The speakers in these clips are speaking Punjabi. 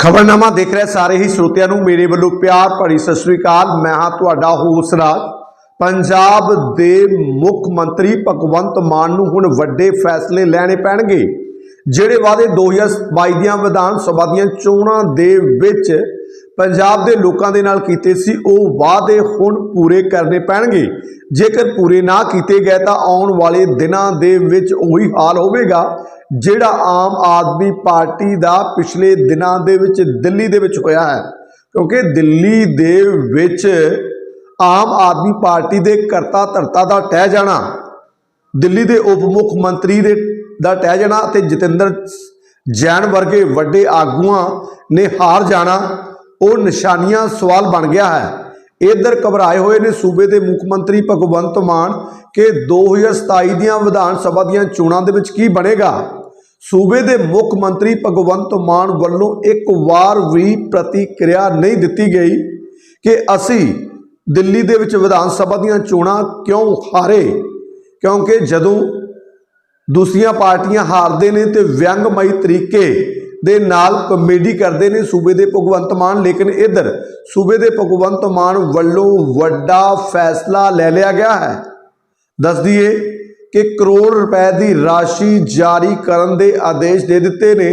ਖਬਰਨਾਮਾ ਦੇਖ ਰਹੇ ਸਾਰੇ ਹੀ ਸਰੋਤਿਆਂ ਨੂੰ ਮੇਰੇ ਵੱਲੋਂ ਪਿਆਰ ਭਰੀ ਸਤਿ ਸ੍ਰੀ ਅਕਾਲ। ਮੈਂ ਹਾਂ ਤੁਹਾਡਾ ਹੋਸ ਰਾਜ। ਪੰਜਾਬ ਦੇ ਮੁੱਖ ਮੰਤਰੀ ਭਗਵੰਤ ਮਾਨ ਨੂੰ ਹੁਣ ਵੱਡੇ ਫੈਸਲੇ ਲੈਣੇ ਪੈਣਗੇ, ਜਿਹੜੇ ਵਾਅਦੇ 2022 ਦੀਆਂ ਵਿਧਾਨ ਸਭਾ ਦੀਆਂ ਚੋਣਾਂ ਦੇ ਵਿੱਚ ਪੰਜਾਬ ਦੇ ਲੋਕਾਂ ਦੇ ਨਾਲ ਕੀਤੇ ਸੀ, ਉਹ ਵਾਅਦੇ ਹੁਣ ਪੂਰੇ ਕਰਨੇ ਪੈਣਗੇ। ਜੇਕਰ ਪੂਰੇ ਨਾ ਕੀਤੇ ਗਏ ਤਾਂ ਆਉਣ ਵਾਲੇ ਦਿਨਾਂ ਦੇ ਵਿੱਚ ਉਹੀ ਹਾਲ ਹੋਵੇਗਾ। ਜਿਹੜਾ ਆਮ ਆਦਮੀ ਪਾਰਟੀ ਦਾ ਪਿਛਲੇ ਦਿਨਾਂ ਦੇ ਵਿੱਚ ਦਿੱਲੀ ਦੇ ਵਿੱਚ ਹੋਇਆ ਹੈ। ਕਿਉਂਕਿ ਦਿੱਲੀ ਦੇ ਵਿੱਚ ਆਮ ਆਦਮੀ ਪਾਰਟੀ ਦੇ ਕਰਤਾ ਧਰਤਾ ਦਾ ਟਹਿ ਜਾਣਾ, ਦਿੱਲੀ ਦੇ ਉਪ ਮੁੱਖ ਮੰਤਰੀ ਦੇ ਦਾ ਟਹਿ ਜਾਣਾ ਅਤੇ ਜਤਿੰਦਰ ਜੈਨ ਵਰਗੇ ਵੱਡੇ ਆਗੂਆਂ ਨੇ ਹਾਰ ਜਾਣਾ, ਉਹ ਨਿਸ਼ਾਨੀਆਂ ਸਵਾਲ ਬਣ ਗਿਆ ਹੈ। ਇਧਰ ਘਬਰਾਏ ਹੋਏ ਨੇ ਸੂਬੇ ਦੇ ਮੁੱਖ ਮੰਤਰੀ ਭਗਵੰਤ ਮਾਨ ਕਿ 2027 ਦੀਆਂ ਵਿਧਾਨ ਸਭਾ ਦੀਆਂ ਚੋਣਾਂ ਦੇ ਵਿੱਚ ਕੀ ਬਣੇਗਾ। ਸੂਬੇ ਦੇ ਮੁੱਖ ਮੰਤਰੀ ਭਗਵੰਤ ਮਾਨ ਵੱਲੋਂ ਇੱਕ ਵਾਰ ਵੀ ਪ੍ਰਤੀਕਿਰਿਆ ਨਹੀਂ ਦਿੱਤੀ ਗਈ ਕਿ ਅਸੀਂ ਦਿੱਲੀ ਦੇ ਵਿੱਚ ਵਿਧਾਨ ਸਭਾ ਦੀਆਂ ਚੋਣਾਂ ਕਿਉਂ ਹਾਰੇ? ਕਿਉਂਕਿ ਜਦੋਂ ਦੂਸਰੀਆਂ ਪਾਰਟੀਆਂ ਹਾਰਦੇ ਨੇ ਤੇ ਵਿਅੰਗਮਈ ਤਰੀਕੇ ਦੇ ਨਾਲ ਕਮੇਡੀ ਕਰਦੇ ਨੇ ਸੂਬੇ ਦੇ ਭਗਵੰਤ ਮਾਨ, ਲੇਕਿਨ ਇਧਰ ਸੂਬੇ ਦੇ ਭਗਵੰਤ ਮਾਨ ਵੱਲੋਂ ਵੱਡਾ ਫੈਸਲਾ ਲੈ ਲਿਆ ਗਿਆ ਹੈ। ਦੱਸ ਦਈਏ ਕਿ ਕਰੋੜ ਰੁਪਏ ਦੀ ਰਾਸ਼ੀ ਜਾਰੀ ਕਰਨ ਦੇ ਆਦੇਸ਼ ਦੇ ਦਿੱਤੇ ਨੇ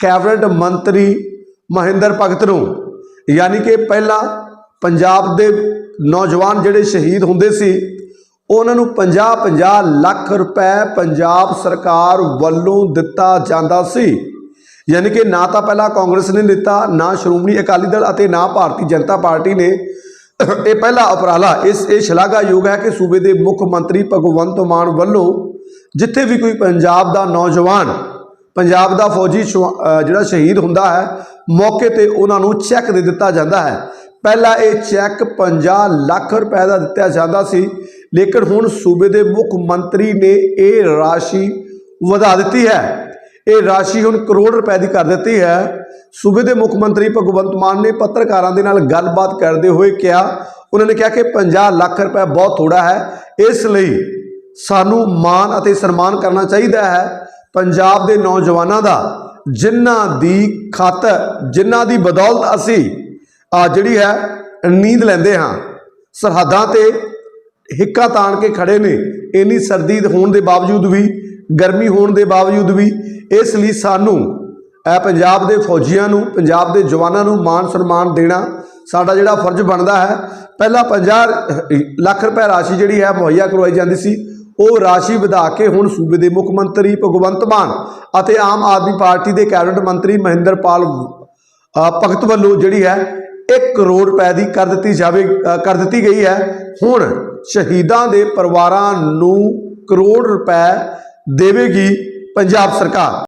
ਕੈਬਨਿਟ ਮੰਤਰੀ ਮਹਿੰਦਰ ਭਗਤ ਨੂੰ। ਯਾਨੀ ਕਿ ਪਹਿਲਾਂ ਪੰਜਾਬ ਦੇ ਨੌਜਵਾਨ ਜਿਹੜੇ ਸ਼ਹੀਦ ਹੁੰਦੇ ਸੀ, ਉਹਨਾਂ ਨੂੰ 50-50 ਲੱਖ ਰੁਪਏ ਪੰਜਾਬ ਸਰਕਾਰ ਵੱਲੋਂ ਦਿੱਤਾ ਜਾਂਦਾ ਸੀ। ਯਾਨੀ ਕਿ ਨਾ ਤਾਂ ਪਹਿਲਾਂ ਕਾਂਗਰਸ ਨੇ ਦਿੱਤਾ ਨਾ ਸ਼੍ਰੋਮਣੀ ਅਕਾਲੀ ਦਲ ਅਤੇ ਨਾ ਭਾਰਤੀ ਜਨਤਾ ਪਾਰਟੀ ਨੇ ਇਹ ਪਹਿਲਾ ਉਪਰਾਲਾ ਇਸ, ਇਹ ਸ਼ਲਾਘਾਯੋਗ ਹੈ ਕਿ ਸੂਬੇ ਦੇ ਮੁੱਖ ਮੰਤਰੀ ਭਗਵੰਤ ਮਾਨ ਵੱਲੋਂ ਜਿੱਥੇ ਵੀ ਕੋਈ ਪੰਜਾਬ ਦਾ ਨੌਜਵਾਨ, ਪੰਜਾਬ ਦਾ ਫੌਜੀ ਸ਼ੁਆ- ਜਿਹੜਾ ਸ਼ਹੀਦ ਹੁੰਦਾ ਹੈ, ਮੌਕੇ ਤੇ ਉਹਨਾਂ ਨੂੰ ਚੈੱਕ ਦੇ ਦਿੱਤਾ ਜਾਂਦਾ ਹੈ। ਪਹਿਲਾਂ ਇਹ ਚੈੱਕ 50 ਲੱਖ ਰੁਪਏ ਦਾ ਦਿੱਤਾ ਜਾਂਦਾ ਸੀ, ਲੇਕਿਨ ਹੁਣ ਸੂਬੇ ਦੇ ਮੁੱਖ ਮੰਤਰੀ ਨੇ ਇਹ ਰਾਸ਼ੀ ਵਧਾ ਦਿੱਤੀ ਹੈ। ਇਹ ਰਾਸ਼ੀ ਹੁਣ ਕਰੋੜ ਰੁਪਏ ਦੀ ਕਰ ਦਿੱਤੀ ਹੈ। ਸੂਬੇ ਦੇ ਮੁੱਖ ਮੰਤਰੀ ਭਗਵੰਤ ਮਾਨ ਨੇ ਪੱਤਰਕਾਰਾਂ ਦੇ ਨਾਲ ਗੱਲਬਾਤ ਕਰਦੇ ਹੋਏ ਕਿਹਾ, ਉਹਨਾਂ ਨੇ ਕਿਹਾ ਕਿ 50 ਲੱਖ ਰੁਪਏ ਬਹੁਤ ਥੋੜਾ ਹੈ, ਇਸ ਲਈ ਸਾਨੂੰ ਮਾਣ ਅਤੇ ਸਨਮਾਨ ਕਰਨਾ ਚਾਹੀਦਾ ਹੈ। ਪੰਜਾਬ ਦੇ ਨੌਜਵਾਨਾਂ ਦਾ ਜਿਨ੍ਹਾਂ ਦੀ ਖਾਤਰ ਜਿਨ੍ਹਾਂ ਦੀ ਬਦੌਲਤ ਅਸੀਂ ਆ ਜਿਹੜੀ ਹੈ, ਨੀਂਦ ਲੈਂਦੇ ਹਾਂ। ਸਰਹੱਦਾਂ ਤੇ ਹਿੱਕਾ ਤਾਣ ਕੇ ਖੜੇ ਨੇ, ਇੰਨੀ ਸਰਦੀ ਹੋਣ ਦੇ ਬਾਵਜੂਦ ਵੀ, ਗਰਮੀ ਹੋਣ ਦੇ ਬਾਵਜੂਦ ਵੀ, ਇਸ ਲਈ ਸਾਨੂੰ ਇਹ ਪੰਜਾਬ ਦੇ ਫੌਜੀਆਂ ਨੂੰ ਪੰਜਾਬ ਦੇ ਜਵਾਨਾਂ ਨੂੰ ਮਾਣ ਸਨਮਾਨ ਦੇਣਾ ਸਾਡਾ ਜਿਹੜਾ ਫਰਜ਼ ਬਣਦਾ ਹੈ। ਪਹਿਲਾਂ 50 ਲੱਖ ਰੁਪਏ ਰਾਸ਼ੀ ਜਿਹੜੀ ਹੈ ਮੁਹੱਈਆ ਕਰਵਾਈ ਜਾਂਦੀ ਸੀ। ਉਹ ਰਾਸ਼ੀ ਵਧਾ ਕੇ ਹੁਣ ਸੂਬੇ ਦੇ ਮੁੱਖ ਮੰਤਰੀ ਭਗਵੰਤ ਮਾਨ ਅਤੇ ਆਮ ਆਦਮੀ ਪਾਰਟੀ ਦੇ ਕੈਬਨਿਟ ਮੰਤਰੀ ਮਹਿੰਦਰਪਾਲ ਅ, ਭਗਤ ਵੱਲੋਂ ਜਿਹੜੀ ਹੈ 1 ਕਰੋੜ ਰੁਪਏ ਦੀ ਕਰ ਦਿੱਤੀ ਜਾਵੇ ਕਰ ਦਿੱਤੀ ਗਈ ਹੈ। ਹੁਣ ਸ਼ਹੀਦਾਂ ਦੇ ਪਰਿਵਾਰਾਂ ਨੂੰ ਕਰੋੜ ਰੁਪਏ ਦੇਵੇਗੀ ਪੰਜਾਬ ਸਰਕਾਰ।